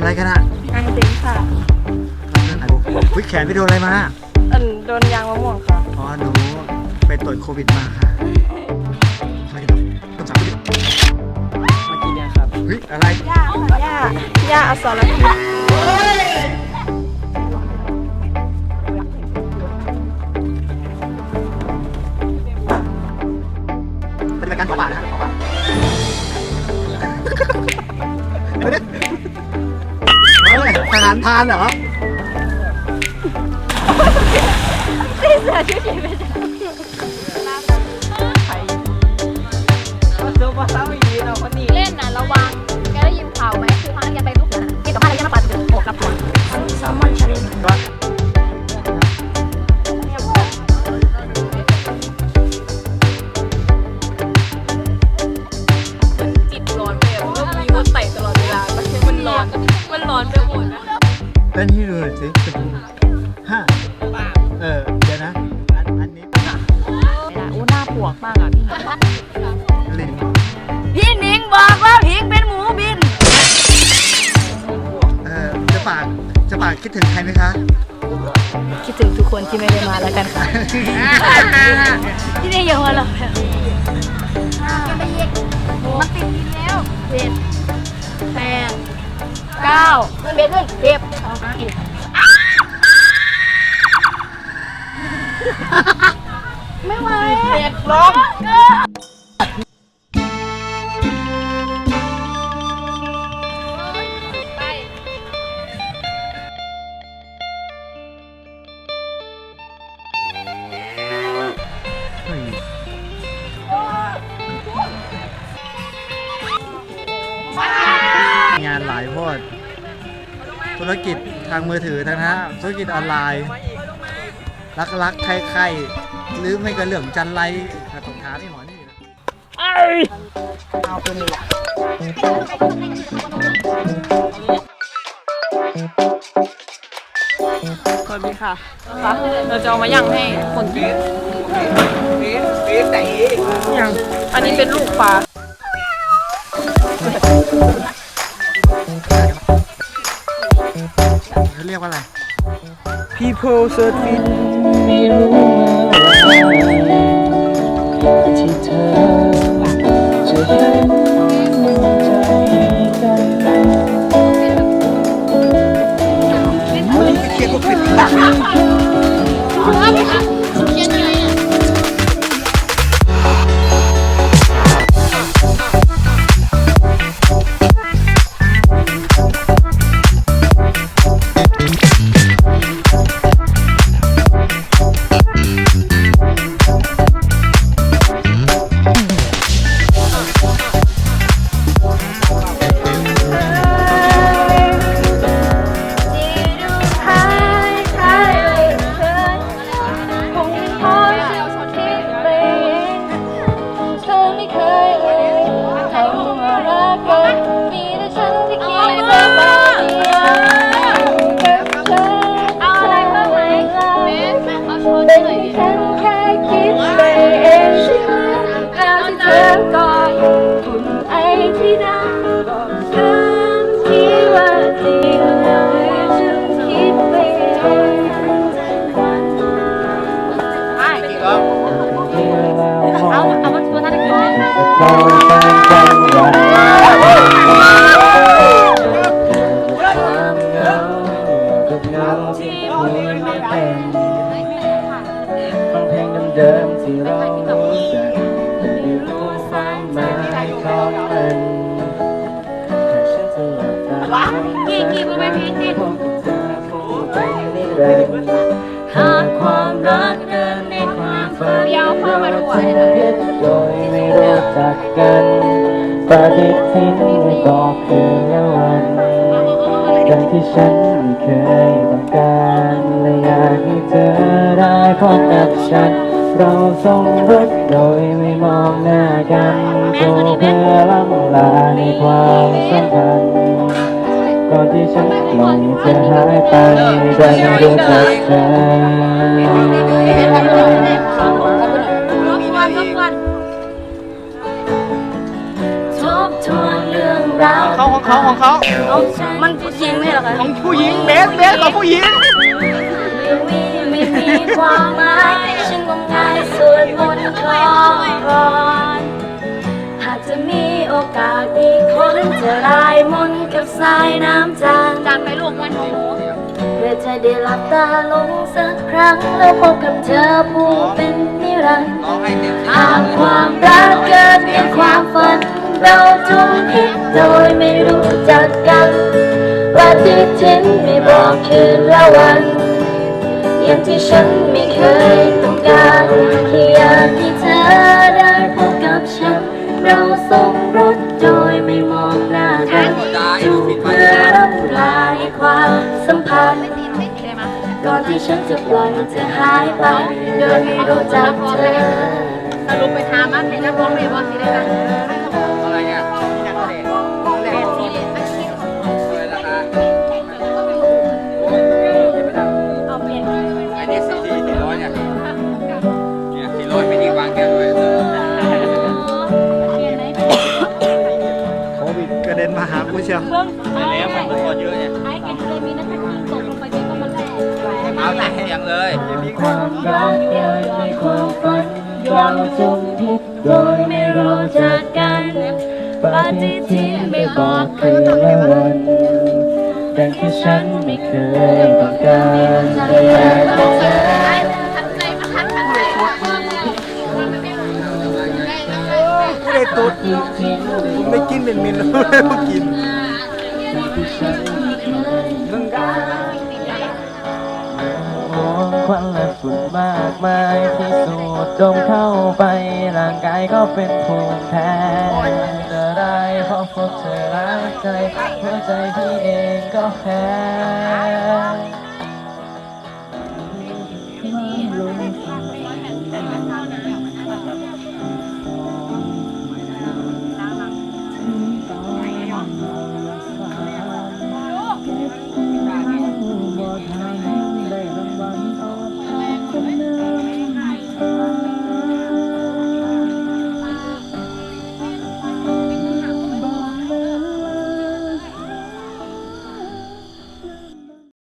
อะไรกันอะงานจริงค่ะวิแขนไปโดนอะไรมาอันโดนยางมะม่วงค่ะอ๋อหนูไปตรวจโควิดมาค่ะไม่ได้ต้องจับดิมากี่เดือนครับเฮ้ยอะไรย่าค่ะย่าย่าอสรพิษเป็นรายการขอป่านะฮะขอป่า อาหารทานเหรอ ต้นให้ดูหน่อยสิจะพูดห้าเออ เดี๋ยวนะ อันอันนี้อู้หน้าปวกมากอะพี่ลินพี่นิงบอกว่าพิงเป็นหมูบิน เออจะฝากจะฝากคิดถึงใครไหมคะ คิดถึงทุกคนที่ไม่ได้มาแล้วกันค่ะ ที่ได้เยอะแล้วมันติดดินแล้วเจ็ดแปดเก้าขึ้นเบสขึ้นเจ็บ ไม่ไหวเจ็บร้องเฮ้ยงานหลายโพด ธุรกิจทางมือถือทางนะธุรกิจออนไลน์ รักรักๆใครๆหรือไม่ก็เรื่องจันไรตรงท้ามไอ้หมอนี่นะเอาตัวนี้สวัสดีค่ะค่ะเราจะเอามาย่างให้คนกินปี๊ดปี๊ไหนย่างอันนี้เป็นลูกปลา ยกว่าอะไร people surfing เอาเอามาทัวร์ท่านกินมองกันกันไว้ความเหงากับเงาที่พูดไม่เป็นฟังเพลงเดิมที่เรารู้จักไม่รู้ความหมายของมันหากฉันจะหลับตากี่กี่บนเวทีติ เราจะเพียโดยไม่รู้จักกันปฏิทินไม่บอกคืนและวันดังที่ฉันไม่เคยต้องการและอยากให้เธอได้พบกับฉัน เราส่งรักโดยไม่มองหน้ากันก็เพื่อล้ำลาในความสัมพันธ์ก่อนที่ฉันปล่อยเธอหายไปโดยไม่รู้จักเธอ เขาของเขาของเขาเอามันผู้หญิงไม่ใช่เหรอคะของผู้หญิงเบสเบสของผู้หญิง ไม่มีไม่มีความหมายฉันงมงายสวดมนต์ขอพรหากจะมีโอกาสอีกคนจะรายมนต์กับสายน้ำจางจานไปลูกมันหนูเพื่อจะได้หลับตาลงสักครั้งแล้วพบกับเธอผู้เป็นนิรันดร์ร้องให้เต็มที่หากความรักเกิดเป็นความฝัน เราจงคิดโดยไม่รู้จักกันปฏิทินไม่บอกคืนละวัน อย่างที่ฉันไม่เคยต้องการแค่อยากให้เธอได้พบกับฉัน เราส่งรถโดยไม่มองหน้ากันจูบเพื่อรับลายความสัมพันธ์ก่อนที่ฉันจะปล่อยเธอหายไปโดยไม่รู้จักเธอสรุปไปถามมันเป็นนักร้องเลยว่าสิได้กันอ ชียวเบื้องแล้วมันก็เยอะเนี่ยไอ้กินเลยมีนักข่าวตกลงไปเป็นก็มันแหลกเอาแต่เสียงเลยความรักเกิดในความฝันเราจงคิดโดยไม่รู้จักกันปฏิทินไม่บอกคืนและวันแต่แค่ฉันไม่เคยต้องการ ตุ๊ดไม่กินเป็นมินแล้วไม่กินมองควันและฝุ่นมากมายที่สูดดมเข้าไปร่างกายก็เป็นภูมิแพ้จะได้เพราะพบเธอรักใจหัวใจพี่เองก็แพ้